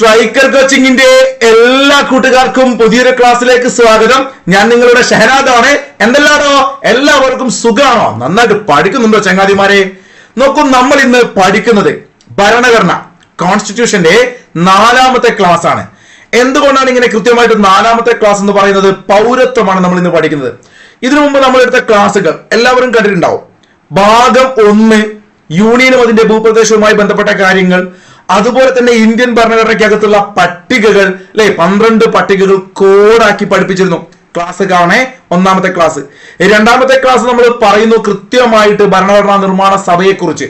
Striker കോച്ചിങ്ങിന്റെ എല്ലാ കൂട്ടുകാർക്കും പുതിയൊരു ക്ലാസ്സിലേക്ക് സ്വാഗതം. ഞാൻ നിങ്ങളുടെ ഷഹനാദാണ്. എന്തെല്ലാണോ എല്ലാവർക്കും സുഖമാണോ നന്നായിട്ട് പഠിക്കുന്നുണ്ടോ ചങ്ങാതിമാരെ? നോക്കൂ നമ്മൾ ഇന്ന് പഠിക്കുന്നത് ഭരണഘടന കോൺസ്റ്റിറ്റ്യൂഷന്റെ നാലാമത്തെ ക്ലാസ് ആണ്. എന്തുകൊണ്ടാണ് ഇങ്ങനെ കൃത്യമായിട്ട് നാലാമത്തെ ക്ലാസ് എന്ന് പറയുന്നത്? പൗരത്വമാണ് നമ്മൾ ഇന്ന് പഠിക്കുന്നത്. ഇതിനു മുമ്പ് നമ്മൾ എടുത്ത ക്ലാസ്സുകൾ എല്ലാവരും കണ്ടിട്ടുണ്ടാവും. ഭാഗം ഒന്ന് യൂണിയനും അതിന്റെ ഭൂപ്രദേശവുമായി ബന്ധപ്പെട്ട കാര്യങ്ങൾ. അതുപോലെ തന്നെ ഇന്ത്യൻ ഭരണഘടനയ്ക്കകത്തുള്ള പട്ടികകൾ അല്ലെ? പന്ത്രണ്ട് പട്ടികകൾ കോഡാക്കി പഠിപ്പിച്ചിരുന്നു. ക്ലാസ് കാണേ ഒന്നാമത്തെ ക്ലാസ്. രണ്ടാമത്തെ ക്ലാസ് നമ്മൾ പറയുന്നു കൃത്യമായിട്ട് ഭരണഘടനാ നിർമ്മാണ സഭയെ കുറിച്ച്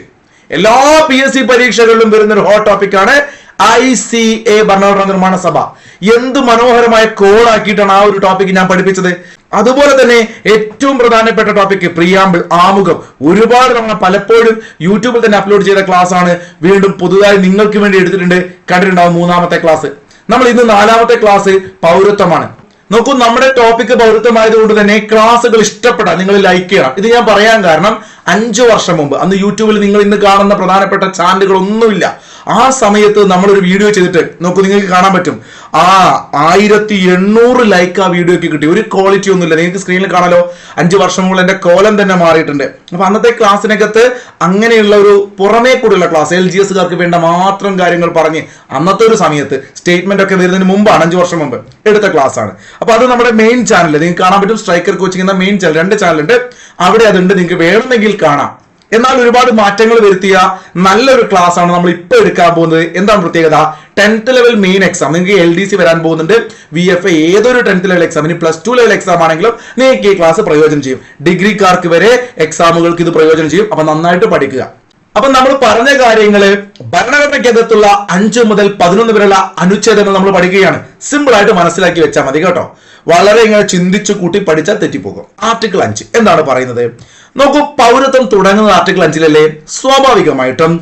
എല്ലാ പി എസ് സി പരീക്ഷകളിലും വരുന്ന ഒരു ഹോട്ട് ടോപ്പിക്കാണ് ഐ സി എ ഭരണഘടനാ നിർമ്മാണ സഭ. എന്ത് മനോഹരമായ കോഡാക്കിയിട്ടാണ് ആ ഒരു ടോപ്പിക് ഞാൻ പഠിപ്പിച്ചത്? അതുപോലെ തന്നെ ഏറ്റവും പ്രധാനപ്പെട്ട ടോപ്പിക് പ്രിയാമ്പിൾ ആമുഖം. ഒരുപാട് തവണ പലപ്പോഴും യൂട്യൂബിൽ തന്നെ അപ്ലോഡ് ചെയ്ത ക്ലാസ് ആണ് വീണ്ടും പുതുതായി നിങ്ങൾക്ക് വേണ്ടി എടുത്തിട്ടുണ്ട്. കണ്ടിട്ടുണ്ടാവും മൂന്നാമത്തെ ക്ലാസ് നമ്മൾ ഇന്ന് നാലാമത്തെ ക്ലാസ് പൗരത്വമാണ്. നോക്കൂ നമ്മുടെ ടോപ്പിക് പൗരത്വമായതുകൊണ്ട് തന്നെ ക്ലാസ്സുകൾ ഇഷ്ടപ്പെടാൻ നിങ്ങൾ ലൈക്ക് ചെയ്യണം. ഇത് ഞാൻ പറയാൻ കാരണം അഞ്ചു വർഷം മുമ്പ്. അന്ന് യൂട്യൂബിൽ നിങ്ങൾ ഇന്ന് കാണുന്ന പ്രധാനപ്പെട്ട ചാനലുകളൊന്നുമില്ല ആ സമയത്ത് നമ്മളൊരു വീഡിയോ ചെയ്തിട്ട് നോക്കൂ നിങ്ങൾക്ക് കാണാൻ പറ്റും. ആ ആയിരത്തി എണ്ണൂറ് ലൈക്ക് ആ വീഡിയോക്ക് കിട്ടി. ഒരു ക്വാളിറ്റി ഒന്നുമില്ല. നിങ്ങൾക്ക് സ്ക്രീനിൽ കാണാലോ? അഞ്ച് വർഷം മുകളിൽ എന്റെ കോലം തന്നെ മാറിയിട്ടുണ്ട്. അപ്പൊ അന്നത്തെ ക്ലാസ്സിനകത്ത് അങ്ങനെയുള്ള ഒരു പുറമേ കൂടെയുള്ള ക്ലാസ് എൽ ജി എസുകാർക്ക് വേണ്ട മാത്രം കാര്യങ്ങൾ പറഞ്ഞ് അന്നത്തെ ഒരു സമയത്ത് സ്റ്റേറ്റ്മെന്റ് ഒക്കെ വരുന്നതിന് മുമ്പാണ് അഞ്ച് വർഷം മുമ്പ് എടുത്ത ക്ലാസ് ആണ്. അപ്പൊ അത് നമ്മുടെ മെയിൻ ചാനൽ നിങ്ങൾക്ക് കാണാൻ പറ്റും. സ്ട്രൈക്കർ കോച്ചിങ് എന്ന മെയിൻ ചാനൽ രണ്ട് ചാനലുണ്ട് അവിടെ അതുണ്ട്. നിങ്ങൾക്ക് വേണമെങ്കിൽ കാണാം. എന്നാൽ ഒരുപാട് മാറ്റങ്ങൾ വരുത്തിയ നല്ലൊരു ക്ലാസ് ആണ് നമ്മൾ ഇപ്പൊ എടുക്കാൻ പോകുന്നത്. എന്താണ് പ്രത്യേകത? ടെൻത്ത് ലെവൽ മെയിൻ എക്സാം നിങ്ങൾക്ക് എൽ ഡി സി വരാൻ പോകുന്നുണ്ട്. വി എഫ് എ ഏതൊരു ടെൻത്ത് ലെവൽ എക്സാം ഇനി പ്ലസ് ടു ലെവൽ എക്സാം ആണെങ്കിലും നിങ്ങൾക്ക് ഈ ക്ലാസ് പ്രയോജനം ചെയ്യും. ഡിഗ്രിക്കാർക്ക് വരെ എക്സാമുകൾക്ക് ഇത് പ്രയോജനം ചെയ്യും. അപ്പൊ നന്നായിട്ട് പഠിക്കുക. അപ്പൊ നമ്മൾ പറഞ്ഞ കാര്യങ്ങൾ ഭരണഘടനയ്ക്കകത്തുള്ള അഞ്ച് മുതൽ പതിനൊന്ന് വരെയുള്ള അനുച്ഛേദങ്ങൾ നമ്മൾ പഠിക്കുകയാണ്. സിമ്പിൾ ആയിട്ട് മനസ്സിലാക്കി വെച്ചാൽ മതി കേട്ടോ. വളരെ ഇങ്ങനെ ചിന്തിച്ചു കൂട്ടി പഠിച്ചാൽ തെറ്റിപ്പോകും. ആർട്ടിക്കിൾ അഞ്ച്. എന്താണ് പറയുന്നത്? നോക്കൂ പൗരത്വം തുടങ്ങുന്നത് ആർട്ടിക്കിൾ അഞ്ചിലല്ലേ? സ്വാഭാവികമായിട്ടും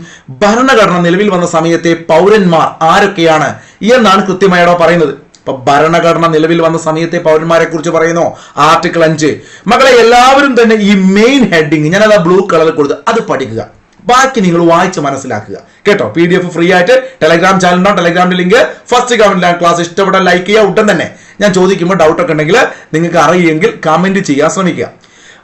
ഭരണഘടന നിലവിൽ വന്ന സമയത്തെ പൗരന്മാർ ആരൊക്കെയാണ് എന്നാണ് കൃത്യമായിടോ പറയുന്നത്. ഇപ്പൊ ഭരണഘടന നിലവിൽ വന്ന സമയത്തെ പൗരന്മാരെ കുറിച്ച് പറയുന്നു? ആർട്ടിക്കിൾ അഞ്ച്. മക്കളെ എല്ലാവരും തന്നെ ഈ മെയിൻ ഹെഡിങ് ആ ബ്ലൂ കളറിൽ കൊടുത്ത് അത് പഠിക്കുക. ബാക്കി നിങ്ങൾ വായിച്ച് മനസ്സിലാക്കുക. കേട്ടോ? പി ഡി എഫ് ഫ്രീ ആയിട്ട് ടെലഗ്രാം ചാനലിനോ ടെലഗ്രാമിന്റെ ലിങ്ക് ഫസ്റ്റ് കമന്റിലാണ് ക്ലാസ് ഇഷ്ടപ്പെട്ട ലൈക്ക് ചെയ്യുക ഉടൻ തന്നെ ഞാൻ ചോദിക്കുമ്പോൾ ഡൗട്ട് ഒക്കെ ഉണ്ടെങ്കിൽ നിങ്ങൾക്ക് അറിയുമെങ്കിൽ കമന്റ് ചെയ്യാൻ ശ്രമിക്കുക.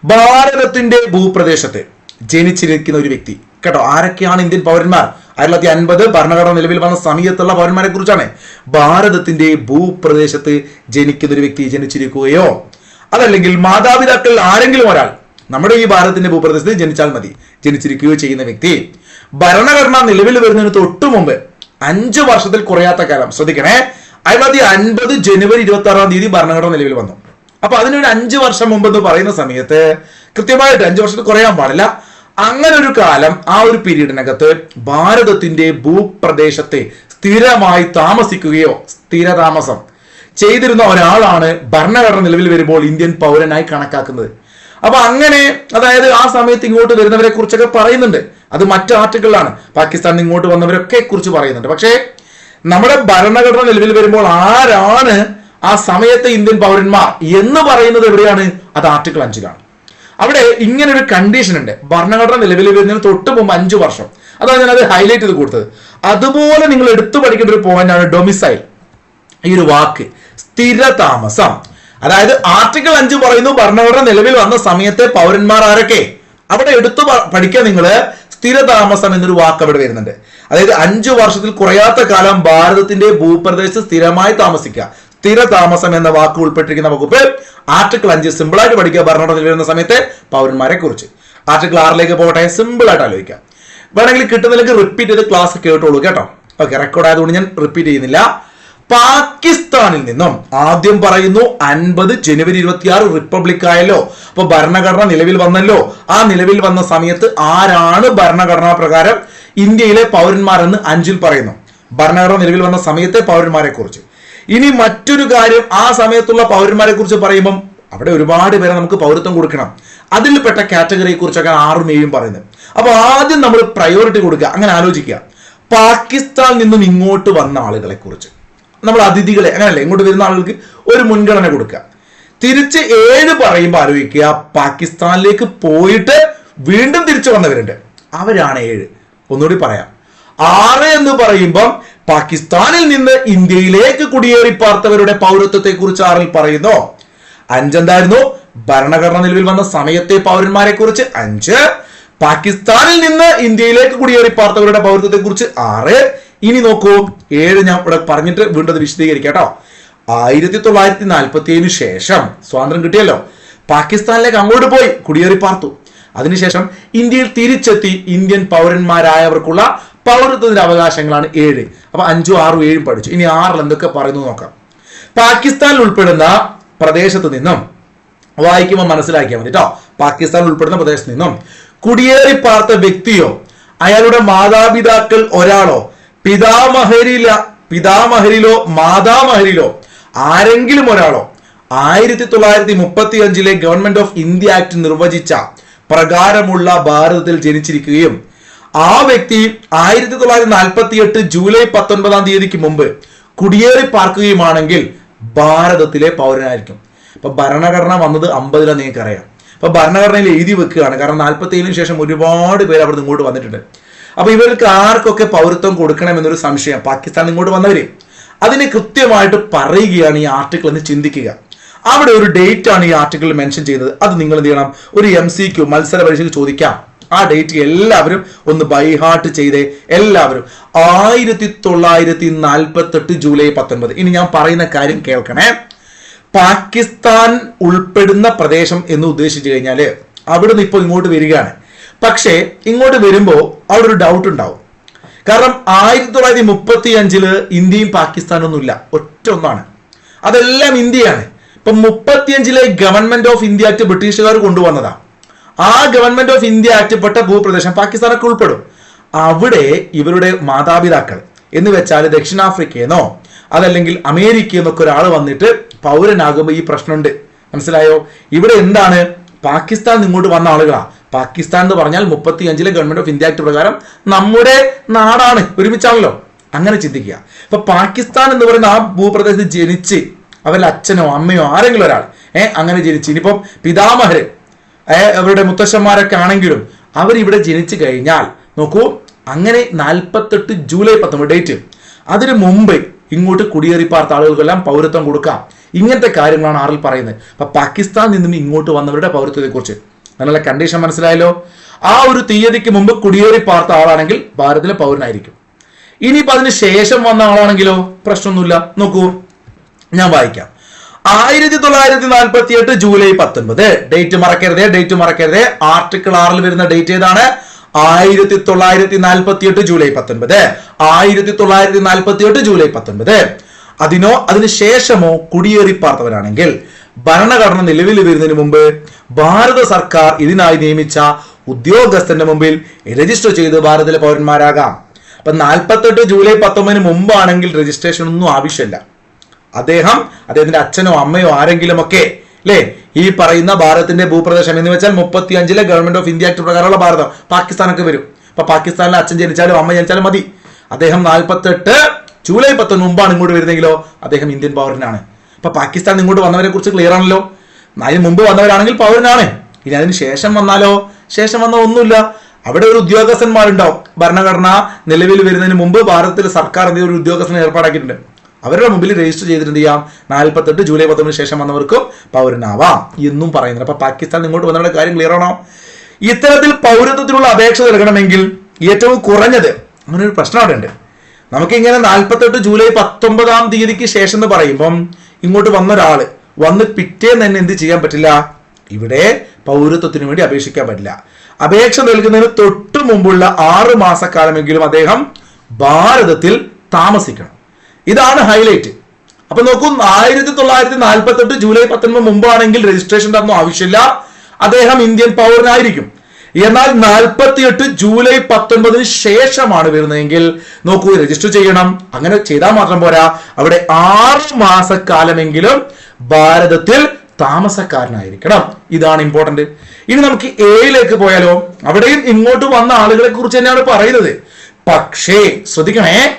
ഭാരതത്തിന്റെ ഭൂപ്രദേശത്ത് ജനിച്ചിരിക്കുന്ന ഒരു വ്യക്തി. കേട്ടോ ആരൊക്കെയാണ് ഇന്ത്യൻ പൗരന്മാർ? ആയിരത്തി തൊള്ളായിരത്തി അൻപത് ഭരണഘടന നിലവിൽ വന്ന സമയത്തുള്ള പൗരന്മാരെ കുറിച്ചാണ്. ഭാരതത്തിന്റെ ഭൂപ്രദേശത്ത് ജനിക്കുന്ന ഒരു വ്യക്തി ജനിച്ചിരിക്കുകയോ അതല്ലെങ്കിൽ മാതാപിതാക്കൾ ആരെങ്കിലും ഒരാൾ നമ്മുടെ ഈ ഭാരതത്തിന്റെ ഭൂപ്രദേശത്ത് ജനിച്ചാൽ മതി ജനിച്ചിരിക്കുകയോ ചെയ്യുന്ന വ്യക്തി. ഭരണഘടന നിലവിൽ വരുന്നതിന് തൊട്ടു മുമ്പ് അഞ്ചു വർഷത്തിൽ കുറയാത്ത കാലം. ശ്രദ്ധിക്കണേ. ആയിരത്തി തൊള്ളായിരത്തി അൻപത് ജനുവരി ഇരുപത്തി ആറാം തീയതി ഭരണഘടന നിലവിൽ വന്നു. അപ്പൊ അതിനൊരു അഞ്ചു വർഷം മുമ്പ് എന്ന് പറയുന്ന സമയത്ത് കൃത്യമായിട്ട് അഞ്ചു വർഷത്തിൽ കുറയാൻ പാടില്ല. അങ്ങനെ ഒരു കാലം ആ ഒരു പീരീഡിനകത്ത് ഭാരതത്തിന്റെ ഭൂപ്രദേശത്തെ സ്ഥിരമായി താമസിക്കുകയോ സ്ഥിര താമസം ചെയ്തിരുന്ന ഒരാളാണ് ഭരണഘടന നിലവിൽ വരുമ്പോൾ ഇന്ത്യൻ പൗരനായി കണക്കാക്കുന്നത്. അപ്പൊ അങ്ങനെ അതായത് ആ സമയത്ത് ഇങ്ങോട്ട് വരുന്നവരെ കുറിച്ചൊക്കെ പറയുന്നുണ്ട്. അത് മറ്റു ആർട്ടിക്കിളാണ് പാകിസ്ഥാനിൽ ഇങ്ങോട്ട് വന്നവരൊക്കെ കുറിച്ച് പറയുന്നുണ്ട്. പക്ഷേ നമ്മുടെ ഭരണഘടന നിലവിൽ വരുമ്പോൾ ആരാണ് ആ സമയത്തെ ഇന്ത്യൻ പൗരന്മാർ എന്ന് പറയുന്നത് എവിടെയാണ്? അത് ആർട്ടിക്കിൾ അഞ്ചിലാണ്. അവിടെ ഇങ്ങനെ ഒരു കണ്ടീഷൻ ഉണ്ട്. ഭരണഘടന നിലവിൽ വരുന്നതിന് തൊട്ട് മുമ്പ് അഞ്ചു വർഷം. അതാണ് ഞാൻ അത് ഹൈലൈറ്റ് ചെയ്ത് കൊടുത്തത്. അതുപോലെ നിങ്ങൾ എടുത്തു പഠിക്കേണ്ട ഒരു പോയിന്റ് ആണ് ഡൊമിസൈൽ ഈ ഒരു വാക്ക് സ്ഥിര താമസം അതായത് ആർട്ടിക്കിൾ അഞ്ച് പറയുന്നു ഭരണഘടന നിലവിൽ വന്ന സമയത്തെ പൗരന്മാർ ആരൊക്കെ? അവിടെ എടുത്തു പഠിക്കുക നിങ്ങൾ സ്ഥിരതാമസം എന്നൊരു വാക്ക് അവിടെ വരുന്നുണ്ട്. അതായത് അഞ്ചു വർഷത്തിൽ കുറയാത്ത കാലം ഭാരതത്തിന്റെ ഭൂപ്രദേശത്ത് സ്ഥിരമായി താമസിക്കുക. സ്ഥിരതാമസം എന്ന വാക്ക് ഉൾപ്പെട്ടിരിക്കുന്ന വകുപ്പ് ആർട്ടിക്കിൾ അഞ്ച് സിമ്പിളായിട്ട് പഠിക്കുക ഭരണഘടനയിൽ വരുന്ന സമയത്തെ പൗരന്മാരെ കുറിച്ച്. ആർട്ടിക്കിൾ ആറിലേക്ക് പോകട്ടെ സിമ്പിൾ ആയിട്ട് ആലോചിക്കാം. വേണമെങ്കിൽ കിട്ടുന്നില്ലെങ്കിൽ റിപ്പീറ്റ് ചെയ്ത് ക്ലാസ് കേട്ടോളൂ കേട്ടോ. ഓക്കെ റെക്കോർഡ് ആയതുകൊണ്ട് ഞാൻ റിപ്പീറ്റ് ചെയ്യുന്നില്ല. പാകിസ്ഥാനിൽ നിന്നും ആദ്യം പറയുന്നു അൻപത് ജനുവരി ഇരുപത്തിയാറ് റിപ്പബ്ലിക് ആയല്ലോ. അപ്പൊ ഭരണഘടന നിലവിൽ വന്നല്ലോ. ആ നിലവിൽ വന്ന സമയത്ത് ആരാണ് ഭരണഘടനാ പ്രകാരം ഇന്ത്യയിലെ പൗരന്മാരെന്ന് അഞ്ചിൽ പറയുന്നു. ഭരണഘടന നിലവിൽ വന്ന സമയത്തെ പൗരന്മാരെ കുറിച്ച്. ഇനി മറ്റൊരു കാര്യം ആ സമയത്തുള്ള പൗരന്മാരെ കുറിച്ച് പറയുമ്പം അവിടെ ഒരുപാട് പേരെ നമുക്ക് പൗരത്വം കൊടുക്കണം. അതിൽപ്പെട്ട കാറ്റഗറിയെ കുറിച്ചൊക്കെ ആറും ഏഴും പറയുന്നത്. അപ്പൊ ആദ്യം നമ്മൾ പ്രയോറിറ്റി കൊടുക്കുക. അങ്ങനെ ആലോചിക്കുക. പാകിസ്ഥാനിൽ നിന്നും ഇങ്ങോട്ട് വന്ന ആളുകളെ കുറിച്ച് നമ്മൾ അതിഥികളെ അങ്ങനല്ലേ ഇങ്ങോട്ട് വരുന്ന ആളുകൾക്ക് ഒരു മുൻഗണന കൊടുക്കുക. തിരിച്ച് ഏഴ് പറയുമ്പോൾ ആലോചിക്കുക പാകിസ്ഥാനിലേക്ക് പോയിട്ട് വീണ്ടും തിരിച്ചു വന്നവരുണ്ട്. അവരാണ് ഏഴ്. ഒന്നുകൂടി പറയാം. ആറ് എന്ന് പറയുമ്പം പാകിസ്ഥാനിൽ നിന്ന് ഇന്ത്യയിലേക്ക് കുടിയേറി പാർത്തവരുടെ പൗരത്വത്തെ കുറിച്ച് ആറിൽ പറയുന്നു. അഞ്ചെന്തായിരുന്നു? ഭരണഘടന നിലവിൽ വന്ന സമയത്തെ പൗരന്മാരെ കുറിച്ച് അഞ്ച്. പാകിസ്ഥാനിൽ നിന്ന് ഇന്ത്യയിലേക്ക് കുടിയേറി പാർത്തവരുടെ പൗരത്വത്തെ കുറിച്ച് ആറ്. ഇനി നോക്കൂ ഏഴ് ഞാൻ ഇവിടെ പറഞ്ഞിട്ട് വീണ്ടും വിശദീകരിക്കാട്ടോ വിശദീകരിക്കാം കേട്ടോ. ആയിരത്തി തൊള്ളായിരത്തി നാൽപ്പത്തി ഏഴിന് ശേഷം സ്വാതന്ത്ര്യം കിട്ടിയല്ലോ. പാകിസ്ഥാനിലേക്ക് അങ്ങോട്ട് പോയി കുടിയേറി പാർത്തു. അതിനുശേഷം ഇന്ത്യയിൽ തിരിച്ചെത്തി ഇന്ത്യൻ പൗരന്മാരായവർക്കുള്ള പൗരത്വത്തിന്റെ അവകാശങ്ങളാണ് ഏഴ്. അപ്പൊ അഞ്ചും ആറും ഏഴും പഠിച്ചു. ഇനി ആറിൽ എന്തൊക്കെ പറയുന്നു നോക്കാം. പാകിസ്ഥാനിൽ ഉൾപ്പെടുന്ന പ്രദേശത്ത് നിന്നും വായിക്കുമ്പോൾ മനസ്സിലാക്കിയാൽ മതി കേട്ടോ പാകിസ്ഥാനിൽ ഉൾപ്പെടുന്ന പ്രദേശത്ത് നിന്നും കുടിയേറി പാർത്ത വ്യക്തിയോ അയാളുടെ മാതാപിതാക്കൾ ഒരാളോ പിതാമഹരില പിതാമഹരിലോ മാതാമഹരിലോ ആരെങ്കിലും ഒരാളോ ആയിരത്തി തൊള്ളായിരത്തി മുപ്പത്തി അഞ്ചിലെ ഗവൺമെന്റ് ഓഫ് ഇന്ത്യ ആക്ട് നിർവചിച്ച പ്രകാരമുള്ള ഭാരതത്തിൽ ജനിച്ചിരിക്കുകയും ആ വ്യക്തി ആയിരത്തി തൊള്ളായിരത്തി നാൽപ്പത്തി എട്ട് ജൂലൈ പത്തൊൻപതാം തീയതിക്ക് മുമ്പ് കുടിയേറി പാർക്കുകയുമാണെങ്കിൽ ഭാരതത്തിലെ പൗരനായിരിക്കും. ഇപ്പൊ ഭരണഘടന വന്നത് അമ്പതിലാണ് നിങ്ങൾക്ക് അറിയാം അപ്പൊ ഭരണഘടനയിൽ എഴുതി വെക്കുകയാണ്. കാരണം നാൽപ്പത്തി ഏഴിന് ശേഷം ഒരുപാട് പേര് അവിടെ ഇങ്ങോട്ട് വന്നിട്ടുണ്ട്. അപ്പൊ ഇവർക്ക് ആർക്കൊക്കെ പൗരത്വം കൊടുക്കണം എന്നൊരു സംശയം പാകിസ്ഥാൻ ഇങ്ങോട്ട് വന്നവര്. അതിനെ കൃത്യമായിട്ട് പറയുകയാണ് ഈ ആർട്ടിക്കിൾ എന്ന് ചിന്തിക്കുക. അവിടെ ഒരു ഡേറ്റ് ആണ് ഈ ആർട്ടിക്കിൾ മെൻഷൻ ചെയ്തത് അത് നിങ്ങൾ എന്ത് ചെയ്യണം? ഒരു എം സി ക്യു മത്സര പരീക്ഷയ്ക്ക് ചോദിക്കാം. ആ ഡേറ്റ് എല്ലാവരും ഒന്ന് ബൈ ഹാർട്ട് ചെയ്തേ. എല്ലാവരും. ആയിരത്തി തൊള്ളായിരത്തി നാൽപ്പത്തി എട്ട് ജൂലൈ പത്തൊൻപത്. ഇനി ഞാൻ പറയുന്ന കാര്യം കേൾക്കണേ. പാകിസ്ഥാൻ ഉൾപ്പെടുന്ന പ്രദേശം എന്ന് ഉദ്ദേശിച്ചു കഴിഞ്ഞാൽ അവിടുന്ന് ഇപ്പോൾ ഇങ്ങോട്ട് വരികയാണ്. പക്ഷേ ഇങ്ങോട്ട് വരുമ്പോൾ അവിടെ ഒരു ഡൗട്ട് ഉണ്ടാവും. കാരണം ആയിരത്തി തൊള്ളായിരത്തി മുപ്പത്തി അഞ്ചിൽ ഇന്ത്യയും പാകിസ്ഥാനും ഒന്നുമില്ല ഒറ്റ ഒന്നാണ്. അതെല്ലാം ഇന്ത്യയാണ്. ഇപ്പൊ മുപ്പത്തിയഞ്ചിലെ ഗവൺമെന്റ് ഓഫ് ഇന്ത്യ ആക്ട് ബ്രിട്ടീഷുകാർ കൊണ്ടുവന്നതാ. ആ ഗവൺമെന്റ് ഓഫ് ഇന്ത്യ ആക്ട് ഭൂപ്രദേശം പാകിസ്ഥാനൊക്കെ ഉൾപ്പെടും. അവിടെ ഇവരുടെ മാതാപിതാക്കൾ എന്ന് വെച്ചാൽ ദക്ഷിണാഫ്രിക്കയെന്നോ അതല്ലെങ്കിൽ അമേരിക്കയിൽ നിന്നൊക്കെ ഒരാൾ വന്നിട്ട് പൗരനാകുമ്പോൾ ഈ പ്രശ്നമുണ്ട്. മനസ്സിലായോ? ഇവിടെ എന്താണ്? പാകിസ്ഥാൻ ഇങ്ങോട്ട് വന്ന ആളുകളാ. പാകിസ്ഥാൻ എന്ന് പറഞ്ഞാൽ മുപ്പത്തി അഞ്ചിലെ ഗവൺമെന്റ് ഓഫ് ഇന്ത്യ ആക്ട് പ്രകാരം നമ്മുടെ നാടാണ്. ഒരുമിച്ചാണല്ലോ. അങ്ങനെ ചിന്തിക്കുക. ഇപ്പൊ പാകിസ്ഥാൻ എന്ന് പറയുന്ന ആ ഭൂപ്രദേശത്ത് ജനിച്ച് അവരുടെ അച്ഛനോ അമ്മയോ ആരെങ്കിലും ഒരാൾ ഏഹ് അങ്ങനെ ജനിച്ച്. ഇനിയിപ്പം പിതാമഹര് അവരുടെ മുത്തശ്ശന്മാരൊക്കെ ആണെങ്കിലും ഇവിടെ ജനിച്ചു കഴിഞ്ഞാൽ നോക്കൂ അങ്ങനെ നാൽപ്പത്തെട്ട് ജൂലൈ പത്തൊമ്പത് ഡേറ്റ്. അതിന് മുമ്പ് ഇങ്ങോട്ട് കുടിയേറി പാർത്ത ആളുകൾക്കെല്ലാം പൗരത്വം കൊടുക്കാം. ഇങ്ങനത്തെ കാര്യങ്ങളാണ് ആറിൽ പറയുന്നത്. അപ്പൊ പാകിസ്ഥാൻ നിന്നും ഇങ്ങോട്ട് വന്നവരുടെ പൗരത്വത്തെ കുറിച്ച് അതിനുള്ള കണ്ടീഷൻ മനസ്സിലായല്ലോ? ആ ഒരു തീയതിക്ക് മുമ്പ് കുടിയേറി പാർത്ത ആളാണെങ്കിൽ ഭാരതത്തിലെ പൗരനായിരിക്കും. ഇനിയിപ്പോ അതിന് ശേഷം വന്ന ആളാണെങ്കിലോ? പ്രശ്നമൊന്നുമില്ല. നോക്കൂ ഞാൻ വായിക്കാം. ആയിരത്തി തൊള്ളായിരത്തി നാൽപ്പത്തി എട്ട് ജൂലൈ പത്തൊൻപത്. ഡേറ്റ് മറക്കരുതേ ഡേറ്റ് മറക്കരുതേ. ആർട്ടിക്കിൾ ആറിൽ വരുന്ന ഡേറ്റ് ഏതാണ്? ആയിരത്തി തൊള്ളായിരത്തി നാൽപ്പത്തി എട്ട് ജൂലൈ പത്തൊൻപത്. ആയിരത്തി തൊള്ളായിരത്തി നാൽപ്പത്തി എട്ട് ജൂലൈ പത്തൊൻപത്. അതിനോ അതിനുശേഷമോ കുടിയേറി പാർത്തവരാണെങ്കിൽ ഭരണഘടന നിലവിൽ വരുന്നതിന് മുമ്പ് ഭാരത സർക്കാർ ഇതിനായി നിയമിച്ച ഉദ്യോഗസ്ഥന്റെ മുമ്പിൽ രജിസ്റ്റർ ചെയ്ത് ഭാരതത്തിലെ പൗരന്മാരാകാം. അപ്പൊ നാൽപ്പത്തെട്ട് ജൂലൈ പത്തൊമ്പതിന് മുമ്പാണെങ്കിൽ രജിസ്ട്രേഷൻ ഒന്നും ആവശ്യമില്ല. അദ്ദേഹം അദ്ദേഹത്തിന്റെ അച്ഛനോ അമ്മയോ ആരെങ്കിലും ഒക്കെ അല്ലേ ഈ പറയുന്ന ഭാരതത്തിന്റെ ഭൂപ്രദേശം എന്ന് വെച്ചാൽ മുപ്പത്തി അഞ്ചിലെ ഗവൺമെന്റ് ഓഫ് ഇന്ത്യ ആക്ട് പ്രകാരമുള്ള ഭാരതം. പാകിസ്ഥാനൊക്കെ വരും. അപ്പൊ പാകിസ്ഥാനിലെ അച്ഛൻ ജനിച്ചാലും അമ്മ ജനിച്ചാലും മതി. അദ്ദേഹം നാൽപ്പത്തെട്ട് ജൂലൈ പത്തൊന്ന് മുമ്പാണ് ഇങ്ങോട്ട് വരുന്നെങ്കിലോ അദ്ദേഹം ഇന്ത്യൻ പൗരനാണ്. അപ്പൊ പാകിസ്ഥാൻ ഇങ്ങോട്ട് വന്നവരെ കുറിച്ച് ക്ലിയർ ആണല്ലോ. അതിന് മുമ്പ് വന്നവരാണെങ്കിൽ പൗരനാണ്. ഇനി അതിന് ശേഷം വന്നാലോ? ശേഷം വന്ന ഒന്നുമില്ല. അവിടെ ഒരു ഉദ്യോഗസ്ഥന്മാരുണ്ടാവും. ഭരണഘടന നിലവിൽ വരുന്നതിന് മുമ്പ് ഭാരതത്തിലെ സർക്കാർ എന്തെങ്കിലും ഒരു ഉദ്യോഗസ്ഥനെ ഏർപ്പാടാക്കിയിട്ടുണ്ട്. അവരുടെ മുമ്പിൽ രജിസ്റ്റർ ചെയ്തിട്ട് എന്ത് ചെയ്യാം? നാൽപ്പത്തെട്ട് ജൂലൈ പത്തൊമ്പതിന് ശേഷം വന്നവർക്കും പൗരനാവാം എന്നും പറയുന്നത് അപ്പൊ പാകിസ്ഥാൻ ഇങ്ങോട്ട് വന്നവരുടെ കാര്യം ക്ലിയർ ആണോ? ഇത്തരത്തിൽ പൗരത്വത്തിനുള്ള അപേക്ഷ നൽകണമെങ്കിൽ ഏറ്റവും കുറഞ്ഞത് അങ്ങനെ ഒരു പ്രശ്നം അവിടെ ഉണ്ട് നമുക്ക് ഇങ്ങനെ നാൽപ്പത്തെട്ട് ജൂലൈ പത്തൊമ്പതാം തീയതിക്ക് ശേഷം എന്ന് പറയുമ്പം ഇങ്ങോട്ട് വന്ന ഒരാൾ വന്ന് പിറ്റേന്ന് തന്നെ എന്ത് ചെയ്യാൻ പറ്റില്ല? ഇവിടെ പൗരത്വത്തിന് വേണ്ടി അപേക്ഷിക്കാൻ പറ്റില്ല. അപേക്ഷ നൽകുന്നതിന് തൊട്ടു മുമ്പുള്ള ആറ് മാസക്കാലമെങ്കിലും അദ്ദേഹം ഭാരതത്തിൽ താമസിക്കണം. ഇതാണ് ഹൈലൈറ്റ്. അപ്പൊ നോക്കൂ ആയിരത്തി തൊള്ളായിരത്തി നാൽപ്പത്തി എട്ട് ജൂലൈ പത്തൊൻപത് മുമ്പാണെങ്കിൽ രജിസ്ട്രേഷൻ ഒന്നും ആവശ്യമില്ല. അദ്ദേഹം ഇന്ത്യൻ പൗരനായിരിക്കും. എന്നാൽ നാൽപ്പത്തിയെട്ട് ജൂലൈ പത്തൊൻപതിന് ശേഷമാണ് വരുന്നതെങ്കിൽ നോക്കൂ രജിസ്റ്റർ ചെയ്യണം. അങ്ങനെ ചെയ്താൽ മാത്രം പോരാ. അവിടെ ആറ് മാസക്കാലമെങ്കിലും ഭാരതത്തിൽ താമസക്കാരനായിരിക്കണം. ഇതാണ് ഇമ്പോർട്ടന്റ് ഇനി നമുക്ക് എയിലേക്ക് പോയാലോ? അവിടെയും ഇങ്ങോട്ട് വന്ന ആളുകളെ കുറിച്ച് തന്നെയാണ് പറയുന്നത്. പക്ഷേ ശ്രദ്ധിക്കണേ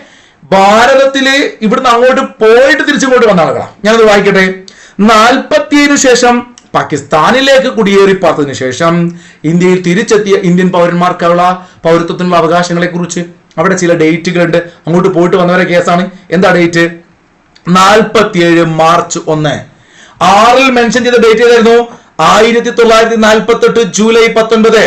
ഭാരതത്തിൽ ഇവിടുന്ന് അങ്ങോട്ട് പോയിട്ട് തിരിച്ചിങ്ങോട്ട് വന്ന ആളുകളാണ് ഞാനത് വായിക്കട്ടെ. നാൽപ്പത്തിയേഴിനു ശേഷം പാകിസ്ഥാനിലേക്ക് കുടിയേറി പാർത്തതിനു ശേഷം ഇന്ത്യയിൽ തിരിച്ചെത്തിയ ഇന്ത്യൻ പൗരന്മാർക്കുള്ള പൗരത്വത്തിനുള്ള അവകാശങ്ങളെ കുറിച്ച് അവിടെ ചില ഡേറ്റുകളുണ്ട്. അങ്ങോട്ട് പോയിട്ട് വന്നവരെ കേസാണ്. എന്താ ഡേറ്റ്? നാൽപ്പത്തിയേഴ് മാർച്ച് ഒന്ന്. ആറിൽ മെൻഷൻ ചെയ്ത ഡേറ്റ് ഏതായിരുന്നു? ആയിരത്തി തൊള്ളായിരത്തി നാൽപ്പത്തി എട്ട് ജൂലൈ പത്തൊൻപത്.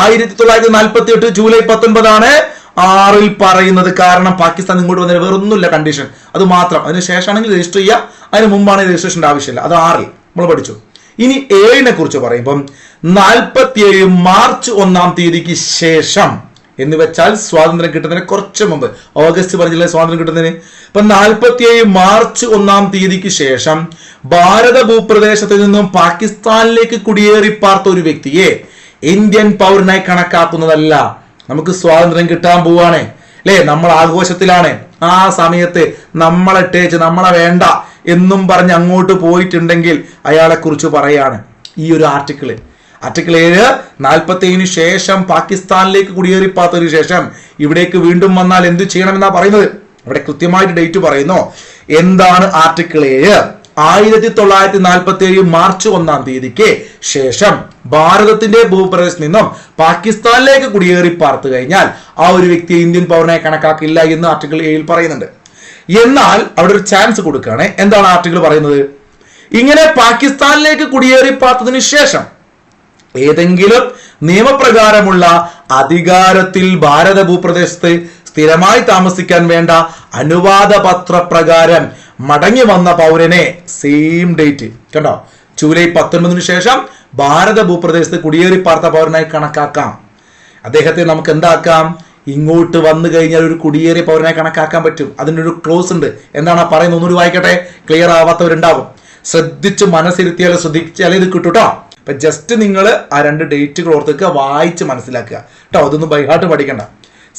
ആയിരത്തി തൊള്ളായിരത്തി നാൽപ്പത്തി എട്ട് ജൂലൈ പത്തൊൻപതാണ് ആറിൽ പറയുന്നത് കാരണം പാകിസ്ഥാൻ ഇങ്ങോട്ട് വന്നതിന് വേറൊന്നുമില്ല കണ്ടീഷൻ അത് മാത്രം. അതിന് ശേഷമാണെങ്കിൽ രജിസ്റ്റർ ചെയ്യുക അതിന് മുമ്പാണ് രജിസ്ട്രേഷന്റെ ആവശ്യമില്ല. അത് ആറിൽ. നമ്മൾ പഠിച്ചു. ഇനി ഏഴിനെ കുറിച്ച് പറയുമ്പം നാൽപ്പത്തിയേഴ് മാർച്ച് ഒന്നാം തീയതിക്ക് ശേഷം എന്ന് വെച്ചാൽ സ്വാതന്ത്ര്യം കിട്ടുന്നതിന് കുറച്ച് മുമ്പ്. ഓഗസ്റ്റ് പറഞ്ഞില്ലേ സ്വാതന്ത്ര്യം കിട്ടുന്നതിന്? ഇപ്പൊ നാൽപ്പത്തിയേഴ് മാർച്ച് ഒന്നാം തീയതിക്ക് ശേഷം ഭാരത ഭൂപ്രദേശത്ത് നിന്നും പാകിസ്ഥാനിലേക്ക് കുടിയേറി പാർത്ത ഒരു വ്യക്തിയെ ഇന്ത്യൻ പൗരനായി കണക്കാക്കുന്നതല്ല. നമുക്ക് സ്വാതന്ത്ര്യം കിട്ടാൻ പോവാണ്. അല്ലേ നമ്മൾ ആഘോഷത്തിലാണ്. ആ സമയത്ത് നമ്മളെ ടേച്ച് നമ്മളെ വേണ്ട എന്നും പറഞ്ഞ് അങ്ങോട്ട് പോയിട്ടുണ്ടെങ്കിൽ അയാളെ കുറിച്ച് പറയാണ് ഈ ഒരു ആർട്ടിക്കിൾ. ആർട്ടിക്കിൾ ഏഴ് നാൽപ്പത്തേഴിന് ശേഷം പാകിസ്ഥാനിലേക്ക് കുടിയേറിപ്പാത്തതിനു ശേഷം ഇവിടേക്ക് വീണ്ടും വന്നാൽ എന്ത് ചെയ്യണമെന്നാ പറയുന്നത്? അവിടെ കൃത്യമായിട്ട് ഡേറ്റ് പറയുന്നു. എന്താണ് ആർട്ടിക്കിൾ ഏഴ്? ആയിരത്തി തൊള്ളായിരത്തി നാൽപ്പത്തി ഏഴ് മാർച്ച് ഒന്നാം തീയതിക്ക് ശേഷം ഭാരതത്തിന്റെ ഭൂപ്രദേശത്ത് നിന്നും പാകിസ്ഥാനിലേക്ക് കുടിയേറി പാർത്തു കഴിഞ്ഞാൽ ആ ഒരു വ്യക്തി ഇന്ത്യൻ പൗരനായി കണക്കാക്കില്ല എന്ന് ആർട്ടിക്കിൾ ഏഴിൽ പറയുന്നുണ്ട്. എന്നാൽ അവിടെ ഒരു ചാൻസ് കൊടുക്കുകയാണ്. എന്താണ് ആർട്ടിക്കിൾ പറയുന്നത്? ഇങ്ങനെ പാകിസ്ഥാനിലേക്ക് കുടിയേറി പാർത്തതിന് ശേഷം ഏതെങ്കിലും നിയമപ്രകാരമുള്ള അധികാരത്തിൽ ഭാരത ഭൂപ്രദേശത്ത് സ്ഥിരമായി താമസിക്കാൻ വേണ്ട അനുവാദ പത്രപ്രകാരം മടങ്ങി വന്ന പൗരനെ സെയിം ഡേറ്റ് കണ്ടോ? ജൂലൈ പത്തൊൻപതിനു ശേഷം ഭാരത ഭൂപ്രദേശത്ത് കുടിയേറി പാർത്ത പൗരനായി കണക്കാക്കാം. അദ്ദേഹത്തെ നമുക്ക് എന്താക്കാം? ഇങ്ങോട്ട് വന്നു കഴിഞ്ഞാൽ ഒരു കുടിയേറിയ പൗരനായി കണക്കാക്കാൻ പറ്റും. അതിനൊരു ക്ലോസ് ഉണ്ട്. എന്താണ് പറയുന്നത്? ഒന്നുകൂടി വായിക്കട്ടെ. ക്ലിയർ ആവാത്തവരുണ്ടാവും. ശ്രദ്ധിച്ച് മനസ്സിരുത്തിയാൽ ശ്രദ്ധിച്ചാലേ ഇത് കിട്ടും കേട്ടോ അപ്പൊ ജസ്റ്റ് നിങ്ങൾ ആ രണ്ട് ഡേറ്റുകൾ ഓർത്തേക്ക് വായിച്ച് മനസ്സിലാക്കുക. കേട്ടോ അതൊന്നും ബൈഹാർട്ട് പഠിക്കണ്ട.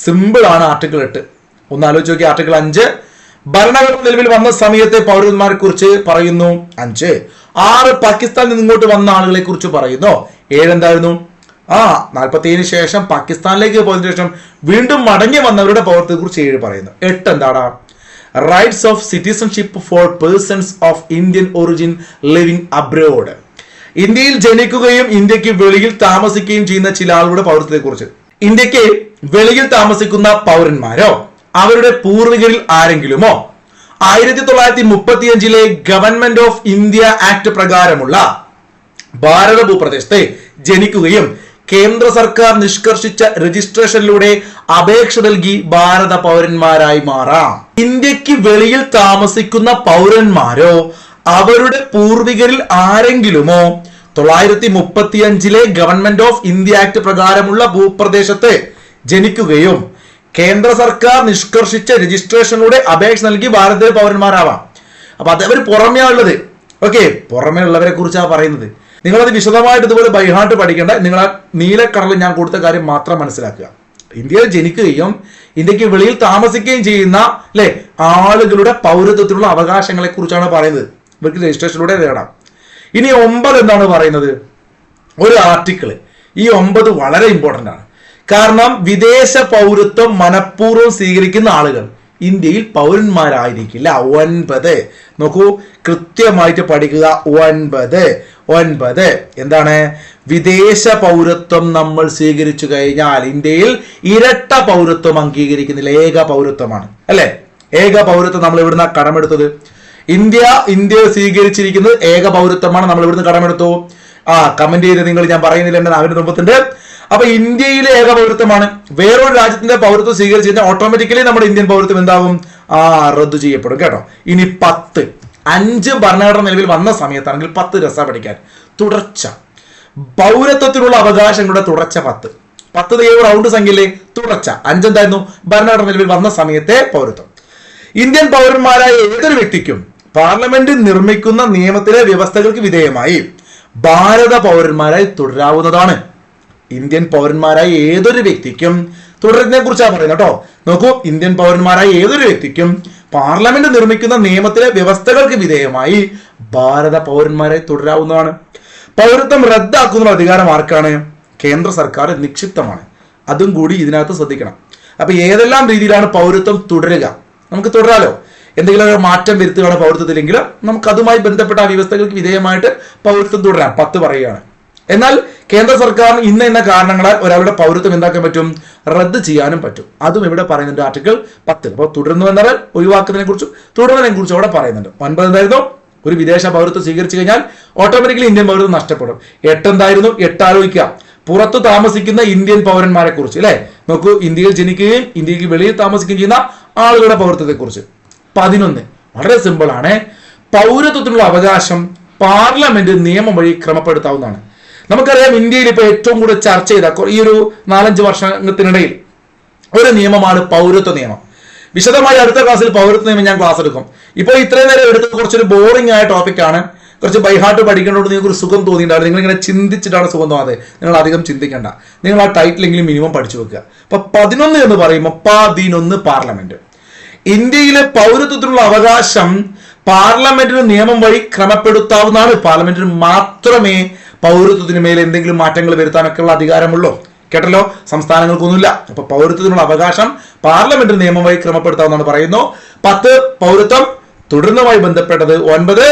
സിമ്പിൾ ആണ് ആർട്ടിക്കിൾ എട്ട്. ഒന്ന് ആലോചിച്ച് നോക്കി ആർട്ടിക്കിൾ അഞ്ച്. ഭരണഘടന നിലവിൽ വന്ന സമയത്തെ പൗരന്മാരെ കുറിച്ച് പറയുന്നു. അഞ്ച്. ആറ് പാകിസ്ഥാനിൽ നിന്ന് ഇങ്ങോട്ട് വന്ന ആളുകളെ കുറിച്ച് പറയുന്നു ഏഴെന്തായിരുന്നു ആ നാൽപ്പത്തിയേഴിന് ശേഷം പാകിസ്ഥാനിലേക്ക് പോയതിനു ശേഷം വീണ്ടും മടങ്ങി വന്നവരുടെ പൗരത്തെ കുറിച്ച് ഏഴ് പറയുന്നു. എട്ട് എന്താണ് rights of citizenship for persons of Indian origin living abroad ഇന്ത്യയിൽ ജനിക്കുകയും ഇന്ത്യയ്ക്ക് വെളിയിൽ താമസിക്കുകയും ചെയ്യുന്ന ചില ആളുകളുടെ പൗരത്തെ കുറിച്ച് ഇന്ത്യയ്ക്ക് വെളിയിൽ താമസിക്കുന്ന പൗരന്മാരോ അവരുടെ പൂർവികരിൽ ആരെങ്കിലുമോ ആയിരത്തി തൊള്ളായിരത്തി മുപ്പത്തിയഞ്ചിലെ ഗവൺമെന്റ് ഓഫ് ഇന്ത്യ ആക്ട് പ്രകാരമുള്ള ഭാരത ഭൂപ്രദേശത്തെ ജനിക്കുകയും കേന്ദ്ര സർക്കാർ നിഷ്കർഷിച്ച രജിസ്ട്രേഷനിലൂടെ അപേക്ഷ നൽകി ഭാരത പൗരന്മാരായി മാറാം. ഇന്ത്യയ്ക്ക് വെളിയിൽ താമസിക്കുന്ന പൗരന്മാരോ അവരുടെ പൂർവികരിൽ ആരെങ്കിലുമോ തൊള്ളായിരത്തി മുപ്പത്തിയഞ്ചിലെ ഗവൺമെന്റ് ഓഫ് ഇന്ത്യ ആക്ട് പ്രകാരമുള്ള ഭൂപ്രദേശത്ത് ജനിക്കുകയും കേന്ദ്ര സർക്കാർ നിഷ്കർഷിച്ച രജിസ്ട്രേഷനിലൂടെ അപേക്ഷ നൽകി ഭാരതീയ പൗരന്മാരാവാം. അപ്പൊ അത് അവർ പുറമേ ഉള്ളത്. ഓക്കെ പുറമേ ഉള്ളവരെ കുറിച്ചാണ് പറയുന്നത്. നിങ്ങളത് വിശദമായിട്ട് ഇതുപോലെ ബൈഹാർട്ട് പഠിക്കേണ്ട. നിങ്ങൾ ആ ഞാൻ കൊടുത്ത കാര്യം മാത്രം മനസ്സിലാക്കുക. ഇന്ത്യയിൽ ജനിക്കുകയും ഇന്ത്യയ്ക്ക് വെളിയിൽ താമസിക്കുകയും ചെയ്യുന്ന അല്ലെ ആളുകളുടെ പൗരത്വത്തിനുള്ള അവകാശങ്ങളെ കുറിച്ചാണ് പറയുന്നത്. ഇവർക്ക് രജിസ്ട്രേഷനിലൂടെ നേടാം ഇനി ഒമ്പത് എന്താണ് പറയുന്നത്? ഒരു ആർട്ടിക്കിൾ ഈ ഒമ്പത് വളരെ ഇമ്പോർട്ടന്റ് ആണ്. കാരണം വിദേശ പൗരത്വം മനഃപൂർവം സ്വീകരിക്കുന്ന ആളുകൾ ഇന്ത്യയിൽ പൗരന്മാരായിരിക്കില്ല. ഒൻപത്. നോക്കൂ കൃത്യമായിട്ട് പഠിക്കുക. ഒൻപത്. ഒൻപത്. എന്താണ്? വിദേശ പൗരത്വം നമ്മൾ സ്വീകരിച്ചു കഴിഞ്ഞാൽ ഇന്ത്യയിൽ ഇരട്ട പൗരത്വം അംഗീകരിക്കുന്നില്ല. ഏക പൗരത്വമാണ്. അല്ലേ? ഏക പൗരത്വം നമ്മൾ ഇവിടുന്ന് കടമെടുത്തത്? ഇന്ത്യ ഇന്ത്യ സ്വീകരിച്ചിരിക്കുന്നത് ഏക പൗരത്വമാണ്. നമ്മൾ ഇവിടുന്ന് കടമെടുത്തു ആ കമന്റ് ചെയ്ത് നിങ്ങൾ ഞാൻ പറയുന്നില്ല എന്റെ നാവിന്റെ തുമ്പത്തിന്റെ അപ്പൊ ഇന്ത്യയിലെ ഏക പൗരത്വമാണ്. വേറൊരു രാജ്യത്തിന്റെ പൗരത്വം സ്വീകരിച്ചു കഴിഞ്ഞാൽ ഓട്ടോമാറ്റിക്കലി നമ്മുടെ ഇന്ത്യൻ പൗരത്വം എന്താവും? ആ റദ്ദു ചെയ്യപ്പെടും കേട്ടോ. ഇനി പത്ത്. അഞ്ച് ഭരണഘടന നിലവിൽ വന്ന സമയത്താണെങ്കിൽ പത്ത് രസ പഠിക്കാൻ. തുടർച്ച. പൗരത്വത്തിനുള്ള അവകാശങ്ങളുടെ തുടർച്ച പത്ത്. പത്ത് ദൈവ റൗണ്ട് സംഖ്യയിലെ തുടർച്ച. അഞ്ചെന്തായിരുന്നു? ഭരണഘടന നിലവിൽ വന്ന സമയത്തെ പൗരത്വം. ഇന്ത്യൻ പൗരന്മാരായ ഏതൊരു വ്യക്തിക്കും പാർലമെന്റ് നിർമ്മിക്കുന്ന നിയമത്തിലെ വ്യവസ്ഥകൾക്ക് വിധേയമായി ഭാരത പൗരന്മാരായി തുടരാവുന്നതാണ്. ഇന്ത്യൻ പൗരന്മാരായ ഏതൊരു വ്യക്തിക്കും തുടരുന്നതിനെ കുറിച്ചാണ് പറയുന്നത് കേട്ടോ. നോക്കൂ ഇന്ത്യൻ പൗരന്മാരായ ഏതൊരു വ്യക്തിക്കും പാർലമെന്റ് നിർമ്മിക്കുന്ന നിയമത്തിലെ വ്യവസ്ഥകൾക്ക് വിധേയമായി ഭാരത പൗരന്മാരായി തുടരാവുന്നതാണ്. പൗരത്വം റദ്ദാക്കുന്ന അധികാരം ആർക്കാണ്? കേന്ദ്ര സർക്കാർ നിക്ഷിപ്തമാണ്. അതും കൂടി ഇതിനകത്ത് ശ്രദ്ധിക്കണം. അപ്പൊ ഏതെല്ലാം രീതിയിലാണ് പൗരത്വം തുടരുക? നമുക്ക് തുടരാലോ? എന്തെങ്കിലും മാറ്റം വരുത്തുകയാണ് പൗരത്വത്തിലെങ്കിൽ നമുക്ക് അതുമായി ബന്ധപ്പെട്ട ആ വ്യവസ്ഥകൾക്ക് വിധേയമായിട്ട് പൗരത്വം തുടരാം. പത്ത് പറയുകയാണ്. എന്നാൽ കേന്ദ്ര സർക്കാർ ഇന്ന ഇന്ന കാരണങ്ങളാൽ ഒരാളുടെ പൗരത്വം എന്താക്കാൻ പറ്റും? റദ്ദ് ചെയ്യാനും പറ്റും. അതും ഇവിടെ പറയുന്നുണ്ട് ആർട്ടിക്കിൾ പത്തിൽ. അപ്പോൾ തുടരുന്നു എന്നാൽ ഒഴിവാക്കുന്നതിനെ കുറിച്ച് തുടരുന്നതിനെ കുറിച്ച് അവിടെ പറയുന്നുണ്ട്. ഒൻപത് എന്തായിരുന്നു? ഒരു വിദേശ പൗരത്വം സ്വീകരിച്ചു കഴിഞ്ഞാൽ ഓട്ടോമാറ്റിക്കലി ഇന്ത്യൻ പൗരത്വം നഷ്ടപ്പെടും. എട്ട് എന്തായിരുന്നു? എട്ട് ആലോചിക്കുക. പുറത്തു താമസിക്കുന്ന ഇന്ത്യൻ പൗരന്മാരെ കുറിച്ച് അല്ലെ? നോക്കൂ ഇന്ത്യയിൽ ജനിക്കുകയും ഇന്ത്യയ്ക്ക് വെളിയിൽ താമസിക്കുകയും ചെയ്യുന്ന ആളുകളുടെ പൗരത്വത്തെ കുറിച്ച് പതിനൊന്ന്. വളരെ സിമ്പിൾ ആണ്. പൗരത്വത്തിനുള്ള അവകാശം പാർലമെന്റ് നിയമം വഴി ക്രമപ്പെടുത്താവുന്നതാണ്. നമുക്കറിയാം ഇന്ത്യയിൽ ഇപ്പൊ ഏറ്റവും കൂടുതൽ ചർച്ച ചെയ്ത ഈ ഒരു നാലഞ്ച് വർഷത്തിനിടയിൽ ഒരു നിയമമാണ് പൗരത്വ നിയമം. വിശദമായി അടുത്ത ക്ലാസ്സിൽ പൗരത്വ നിയമം ഞാൻ ക്ലാസ് എടുക്കും. ഇപ്പോൾ ഇത്രയും നേരം എടുത്ത കുറച്ചൊരു ബോറിംഗ് ആയ ടോപ്പിക്കാണ് കുറച്ച് ബൈഹാർട്ട് പഠിക്കേണ്ടത് നിങ്ങൾക്ക് ഒരു സുഖം തോന്നിയിട്ടുണ്ടാവും നിങ്ങൾ ഇങ്ങനെ ചിന്തിച്ചിട്ടാണ് സുഖം തോന്നാതെ നിങ്ങൾ അധികം ചിന്തിക്കേണ്ട. നിങ്ങൾ ആ ടൈറ്റിലെങ്കിലും മിനിമം പഠിച്ചു വെക്കുക. അപ്പൊ പതിനൊന്ന് എന്ന് പറയുമ്പോൾ പതിനൊന്ന് പാർലമെന്റ് ഇന്ത്യയിലെ പൗരത്വത്തിനുള്ള അവകാശം പാർലമെന്റിന് നിയമം വഴി ക്രമപ്പെടുത്താവുന്നതാണ്. പാർലമെന്റിന് മാത്രമേ പൗരത്വത്തിന് മേൽ എന്തെങ്കിലും മാറ്റങ്ങൾ വരുത്താനൊക്കെ ഉള്ള അധികാരമുള്ളൂ. കേട്ടല്ലോ? സംസ്ഥാനങ്ങൾക്കൊന്നുമില്ല. അപ്പൊ പൗരത്വത്തിനുള്ള അവകാശം പാർലമെന്റിന് നിയമം വഴി ക്രമപ്പെടുത്താവുന്നതാണ് പറയുന്നു. പത്ത് പൗരത്വം തുടർന്നുമായി ബന്ധപ്പെട്ടത് ഒൻപത്.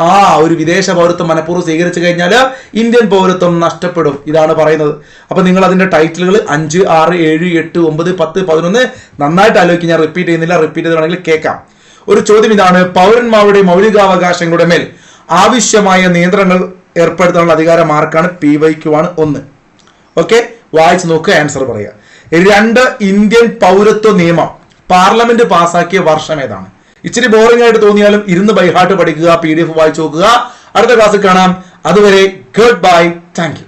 ആ ഒരു വിദേശ പൗരത്വം മനഃപൂർവം സ്വീകരിച്ചു കഴിഞ്ഞാൽ ഇന്ത്യൻ പൗരത്വം നഷ്ടപ്പെടും. ഇതാണ് പറയുന്നത്. അപ്പൊ നിങ്ങൾ അതിന്റെ ടൈറ്റിലുകൾ അഞ്ച് ആറ് ഏഴ് എട്ട് ഒമ്പത് പത്ത് പതിനൊന്ന് നന്നായിട്ട് ആലോചിക്കും. ഞാൻ റിപ്പീറ്റ് ചെയ്യുന്നില്ല. റിപ്പീറ്റ് ചെയ്ത് വേണമെങ്കിൽ കേൾക്കാം. ഒരു ചോദ്യം ഇതാണ്. പൗരന്മാരുടെ മൗലികാവകാശങ്ങളുടെ മേൽ ആവശ്യമായ നിയന്ത്രണങ്ങൾ ഏർപ്പെടുത്താനുള്ള അധികാരം ആർക്കാണ് പി വൈക്കുവാണ് ഒന്ന്. ഓക്കെ വായിച്ചു നോക്കുക ആൻസർ പറയുക. രണ്ട് ഇന്ത്യൻ പൗരത്വ നിയമം. പാർലമെന്റ് പാസാക്കിയ വർഷം ഏതാണ്? ഇച്ചിരി ബോറിംഗ് ആയിട്ട് തോന്നിയാലും ഇരുന്ന് ബൈഹാർട്ട് പഠിക്കുക പി ഡി എഫ് വായിച്ചു നോക്കുക. അടുത്ത ക്ലാസ്സിൽ കാണാം. അതുവരെ ഗുഡ് ബൈ താങ്ക്